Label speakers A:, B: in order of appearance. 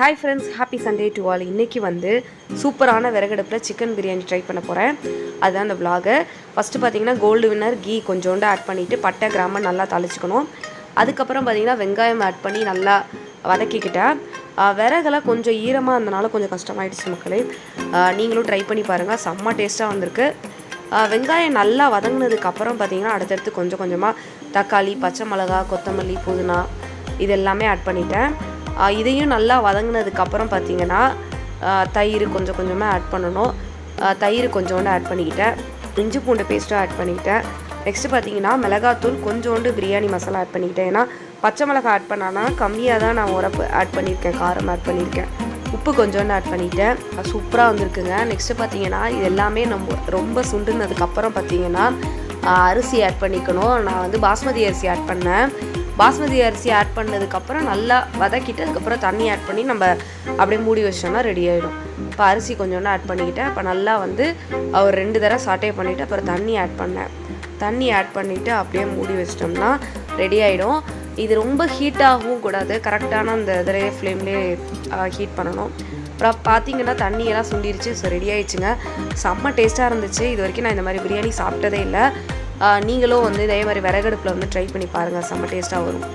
A: Hi friends happy Sunday to all இன்றைக்கி வந்து சூப்பரான விறகடுப்பில் சிக்கன் பிரியாணி ட்ரை பண்ண போகிறேன் அதுதான் அந்த விலாகு ஃபஸ்ட்டு பார்த்தீங்கன்னா கோல்டு வின்னர் கீ கொஞ்சோண்டு ஆட் பண்ணிவிட்டு பட்டை கிராம நல்லா தாளிச்சுக்கணும். அதுக்கப்புறம் பார்த்தீங்கன்னா வெங்காயம் ஆட் பண்ணி நல்லா வதக்கிக்கிட்டேன். விறகெல்லாம் கொஞ்சம் ஈரமாக இருந்தனால கொஞ்சம் கஷ்டமாயிடுச்சு மக்களே. நீங்களும் ட்ரை பண்ணி பாருங்கள் செம்ம டேஸ்ட்டாக வந்திருக்கு. வெங்காயம் நல்லா வதங்கினதுக்கப்புறம் பார்த்தீங்கன்னா அடுத்தடுத்து கொஞ்சம் கொஞ்சமாக தக்காளி பச்சை மிளகா கொத்தமல்லி புதினா இது எல்லாமே ஆட் பண்ணிட்டேன். இதையும் நல்லா வதங்கினதுக்கப்புறம் பார்த்தீங்கன்னா தயிர் கொஞ்சம் கொஞ்சமாக ஆட் பண்ணணும். தயிர் கொஞ்சோண்டு ஆட் பண்ணிக்கிட்டேன். இஞ்சி பூண்டு பேஸ்ட்டும் ஆட் பண்ணிக்கிட்டேன். நெக்ஸ்ட்டு பார்த்தீங்கன்னா மிளகாத்தூள் கொஞ்சோண்டு பிரியாணி மசாலா ஆட் பண்ணிக்கிட்டேன். ஏன்னா பச்சை மிளகா ஆட் பண்ணானா கம்மியாக தான் நான் உரப்பு ஆட் பண்ணியிருக்கேன் காரம் ஆட் பண்ணியிருக்கேன். உப்பு கொஞ்சோண்டு ஆட் பண்ணிட்டேன் சூப்பராக வந்திருக்குங்க. நெக்ஸ்ட்டு பார்த்தீங்கன்னா இது எல்லாமே நம்ம ரொம்ப சுண்டுனதுக்கப்புறம் பார்த்தீங்கன்னா அரிசி ஆட் பண்ணிக்கணும். நான் வந்து பாஸ்மதி அரிசி ஆட் பண்ணேன். பாஸ்மதி அரிசி ஆட் பண்ணதுக்கப்புறம் நல்லா வதக்கிட்டு அதுக்கப்புறம் தண்ணி ஆட் பண்ணி நம்ம அப்படியே மூடி வச்சோம்னா ரெடி ஆகிடும் இப்போ அரிசி கொஞ்சோண்டு ஆட் பண்ணிக்கிட்டேன். அப்போ நல்லா வந்து ஒரு ரெண்டு தடவை சாட்டே பண்ணிவிட்டு அப்புறம் தண்ணி ஆட் பண்ணேன். தண்ணி ஆட் பண்ணிவிட்டு அப்படியே மூடி வச்சிட்டோம்னா ரெடி ஆகிடும் இது ரொம்ப ஹீட் ஆகவும் கூடாது. கரெக்டான அந்த இதிலேயே ஃப்ளேம்லேயே ஹீட் பண்ணணும். அப்புறம் பார்த்தீங்கன்னா தண்ணியெல்லாம் சுண்டிருச்சு. ஸோ ரெடி ஆயிடுச்சுங்க. செம்ம டேஸ்ட்டாக இருந்துச்சு. இது வரைக்கும் நான் இந்த மாதிரி பிரியாணி சாப்பிட்டதே இல்லை. நீங்களும் வந்து இதே மாதிரி விறகடுப்பில் வந்து ட்ரை பண்ணி பாருங்கள் செம்ம டேஸ்ட்டாக வரும்.